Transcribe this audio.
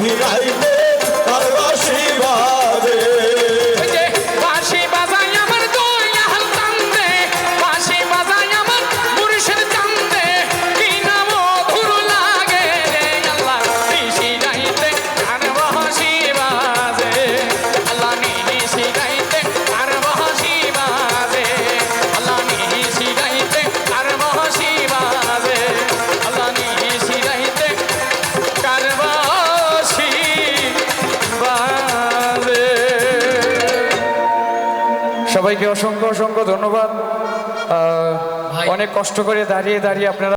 Yeah, I সবাইকে অসংখ্য অসংখ্য ধন্যবাদ। অনেক কষ্ট করে দাঁড়িয়ে দাঁড়িয়ে আপনারা